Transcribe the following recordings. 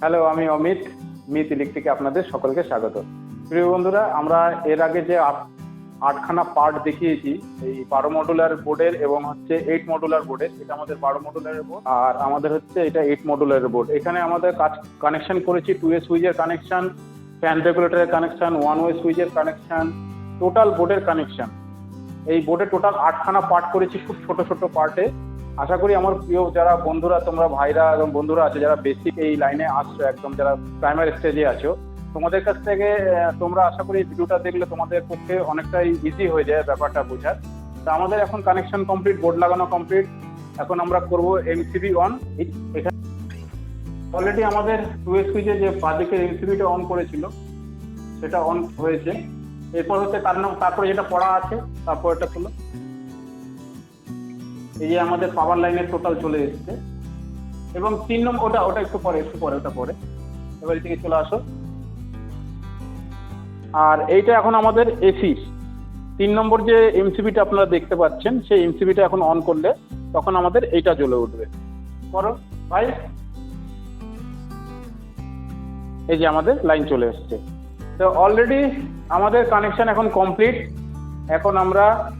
Hello আমি অমিত, মিত ইলেকট্রিকে আপনাদের সকলকে স্বাগত। প্রিয় বন্ধুরা, আমরা এর আগে যে আট- আটখানা পার্ট দেখিয়েছি, এই বারো মডুলার বোর্ডের এবং হচ্ছে এইট মডুলার বোর্ডের এটা আমাদের বারো মডুলারের বোর্ড আর আমাদের হচ্ছে এটা এইট মডুলারের বোর্ড এখানে আমাদের কাজ কানেকশন করেছি টু এ সুইচের কানেকশন ফ্যান রেগুলেটরের কানেকশন ওয়ান ওয়ে সুইচের কানেকশন টোটাল বোর্ডের কানেকশন এই বোর্ডে টোটাল আটখানা পার্ট করেছি, খুব ছোট ছোট পার্টে আশা করি আমার প্রিয় যারা বন্ধুরা, তোমরা ভাইরা এবং বন্ধুরা আছে, যারা বেসিক এই লাইনে আসছো, একদম যারা প্রাইমারি স্টেজে আছো, তোমাদের কাছ থেকে তোমরা আশা করি ভিডিওটা দেখলে তোমাদের পক্ষে অনেকটাই ইজি হয়ে যায় ব্যাপারটা বোঝার। তা আমাদের এখন কানেকশন কমপ্লিট বোর্ড লাগানো কমপ্লিট এখন আমরা করব এমসিবি অন এখানে অলরেডি আমাদের টু এস সুইচে যে বাদিকে এমসিবিটা অন করেছিল, সেটা অন হয়েছে। এরপর হচ্ছে তার নাম তারপরে যেটা পড়া আছে তারপর এটা হলো এই যে আমাদের পাওয়ার লাইনের টোটাল চলে এসেছে। এবং তিন নম্বর ওটা ওটা একটু পরে একটু পরে, ওটা পরে। এবার থেকে চলে আসো। আর এইটা এখন আমাদের এসি তিন নম্বর যে এমসিবিটা আপনারা দেখতে পাচ্ছেন, সেই এমসিবিটা এখন অন করলে তখন আমাদের এইটা জ্বলে উঠবে। করো, ভাই। এই যে আমাদের লাইন চলে এসছে। তো অলরেডি আমাদের কানেকশন এখন কমপ্লিট এখন আমরা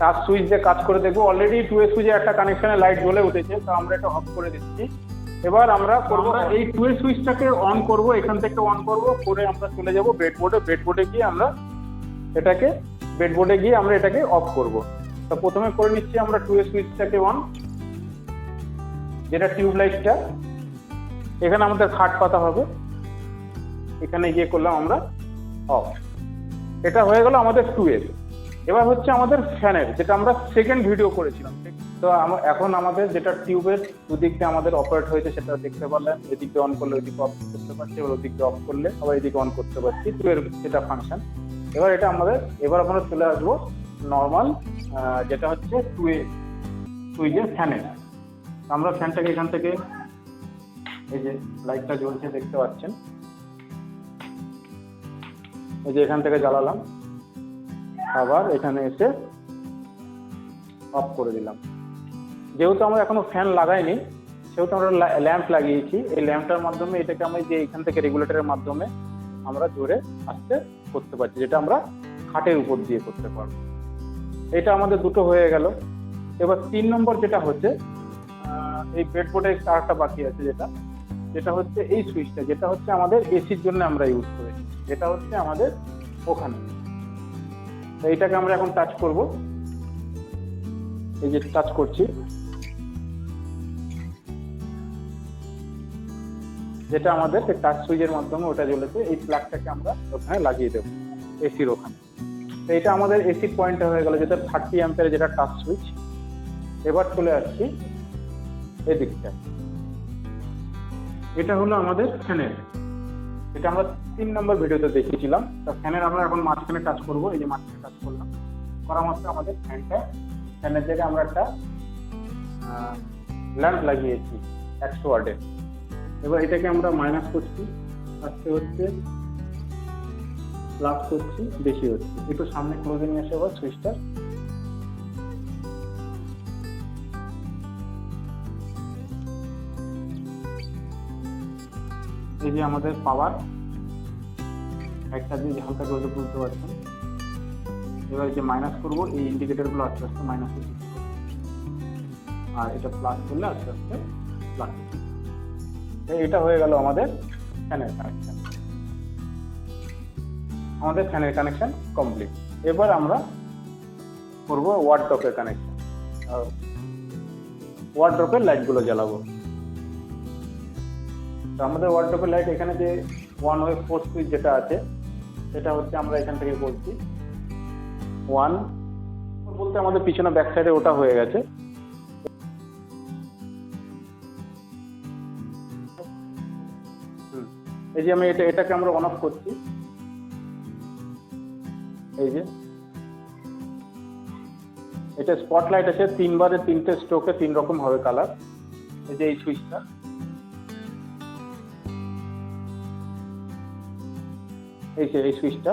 টাচ সুইচ দিয়ে কাজ করে দেখব। অলরেডি টু এ সুইচে একটা কানেকশনে লাইট জ্বলে উঠেছে, তো আমরা এটা অফ করে দিচ্ছি। এবার আমরা করব এই টু এ সুইচটাকে অন করব, এখান থেকে অন করব, করে আমরা চলে যাব বেডবোর্ডে বেডবোর্ডে গিয়ে আমরা এটাকে বেডবোর্ডে গিয়ে আমরা এটাকে অফ করব। তো প্রথমে করে নিচ্ছি আমরা টু এ সুইচটাকে অন যেটা টিউব লাইটটা এখানে আমাদের খাট পাতা হবে। এখানে গিয়ে করলাম আমরা অফ এটা হয়ে গেল আমাদের টু এর এবার হচ্ছে আমাদের ফ্যানের, যেটা আমরা সেকেন্ড ভিডিও করেছিলাম। তো এখন আমাদের যেটা টিউবের দুদিক দিয়ে আমাদের অপারেট হয়েছে, সেটা দেখতে পারলেন। এদিক অন করলে ওইদিকে অফ করতে পারছি, এবার ওদিক অফ করলে আবার এদিকে অন করতে পারছি। টুয়ের যেটা ফাংশন এবার এটা আমাদের এবার আমরা চলে আসব নর্মাল যেটা হচ্ছে টুয়ে সুইচের ফ্যানের আমরা ফ্যানটাকে এখান থেকে এই যে লাইটটা জ্বলছে, দেখতে পাচ্ছেন। এই যে এখান থেকে জ্বালালাম। আবার এখানে এসে অফ করে দিলাম। যেহেতু আমরা এখনও ফ্যান লাগাইনি, সেহেতু আমরা ল্যাম্প লাগিয়েছি। এই ল্যাম্পটার মাধ্যমে এটাকে আমি যে এখান থেকে রেগুলেটরের মাধ্যমে আমরা জোরে আস্তে করতে পারছি, যেটা আমরা খাটের উপর দিয়ে করতে পারব। এটা আমাদের দুটো হয়ে গেল। এবার তিন নম্বর যেটা হচ্ছে এই বেডবোর্ডে আরেকটা বাকি আছে যেটা যেটা হচ্ছে এই সুইচটা যেটা হচ্ছে আমাদের এসির জন্য আমরা ইউজ করি যেটা হচ্ছে আমাদের ওখানে। তো এইটাকে আমরা এখন টাচ করব। এই যে টাচ করছি। যেটা আমাদের টাচ সুইচের মাধ্যমে ওটা জ্বলেছে, এই প্লাগটাকে আমরা ওখানে লাগিয়ে দেবো এসির ওখানে। এটা আমাদের এসির পয়েন্টটা হয়ে গেল, যেটা থার্টি অ্যাম্পের যেটা টাচ সুইচ এবার চলে আসছি এদিকটা এটা হলো আমাদের ফ্যানের এটা আমরা তিন নম্বর ভিডিওতে দেখিয়েছিলাম। তো ফ্যানের আমরা এখন মাঝখানে কাজ করব, এই যে মাঝখানে কাজ করলাম। করা মাত্র আমাদের ফ্যানটা, ফ্যানের জায়গায় আমরা একটা ল্যাম্প লাগিয়েছি একশো ওয়ার্ডের এবার এটাকে আমরা মাইনাস করছি আস্তে হচ্ছে প্লাস করছি, বেশি হচ্ছে। একটু সামনে ক্লোজে নিয়ে আসে আবার সুইচটা এই যে আমাদের পাওয়ার একটা দিয়ে হালকা জলদি বুঝতে পারছেন এবার যে মাইনাস করব, এই ইন্ডিকেটরগুলো আস্তে আস্তে মাইনাস হচ্ছে আর এটা প্লাস করলে আস্তে আস্তে প্লাস এটা হয়ে গেল আমাদের ফ্যানের কানেকশন আমাদের ফ্যানের কানেকশন কমপ্লিট এবার আমরা করব ওয়ার্ডটপের কানেকশন ওয়ার্ডটপের লাইটগুলো জ্বালাবো। তো আমাদের ওয়ার্ডটপের লাইট এখানে যে ওয়ান ওয়ে ফোর সুইচ যেটা আছে সেটা হচ্ছে আমরা এখান থেকে বলছি ওয়ান বলতে আমাদের পিছনে ব্যাক সাইডে ওটা হয়ে গেছে। এই যে আমি এটা, এটাকে আমরা অন অফ করছি। এই যে। এটা স্পটলাইট আছে, তিনবারে তিনটে স্ট্রোকে তিন রকম হবে কালার এই যে এই সুইচটা এই যে, এই সুইচটা।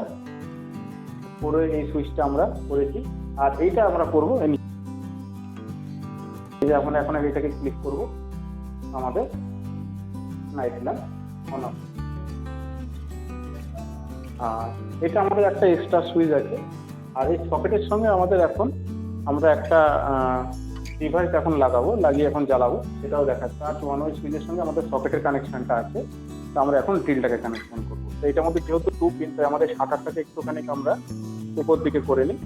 পুরো এই সুইচটা আমরা করেছি। আর এইটা আমরা করব এই যে, এখন এখন এটাকে ক্লিক করব। আমাদের নাইট ল্যাম্প অন অফ আর এটা আমাদের একটা এক্সট্রা সুইচ আছে। আর এই সকেটের সঙ্গে আমাদের এখন আমরা একটা ডিভাইস এখন লাগাবো, লাগিয়ে এখন জ্বালাবো। সেটাও দেখাচ্ছে। আর ওয়ান ওয়াই সুইচের সঙ্গে আমাদের সকেটের কানেকশনটা আছে। তো আমরা এখন ড্রিলটাকে কানেকশন করব। তো এটার মধ্যে যেহেতু টু পিন তাই আমাদের শাটারটাকে একটুখানি আমরা উপর দিকে করে নিই।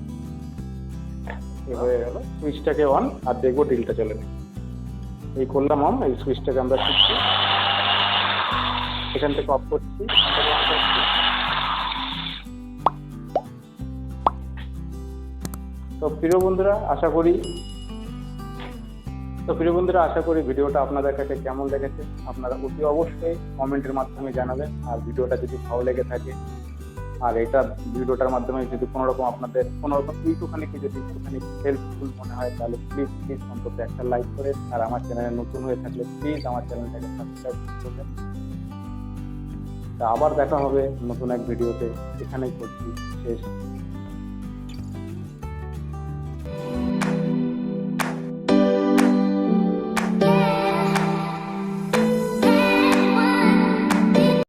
হয়ে গেল। সুইচটাকে অন আর দেখব ড্রিলটা চলে নেই এই করলাম অন এই সুইচটাকে আমরা শিখছি। এখান থেকে অফ করছি। তো প্রিয় বন্ধুরা, আশা করি তো প্রিয় বন্ধুরা, আশা করি ভিডিওটা আপনাদের কাছে কেমন লেগেছে? আপনারা অতি অবশ্যই কমেন্টের মাধ্যমে জানাবেন। আর ভিডিওটা যদি ভালো লেগে থাকে, আর এটা ভিডিওটার মাধ্যমে যদি কোনো রকম আপনাদের কোনো রকম একটুখানি কি যদি একটুখানি হেল্পফুল মনে হয়, তাহলে প্লিজ প্লিজ অন্তত একটা লাইক করে আর আমার চ্যানেলে নতুন হয়ে থাকলে প্লিজ আমার চ্যানেলটাকে সাবস্ক্রাইব করবেন তা আবার দেখা হবে নতুন এক ভিডিওতে। এখানেই করছি। শেষ।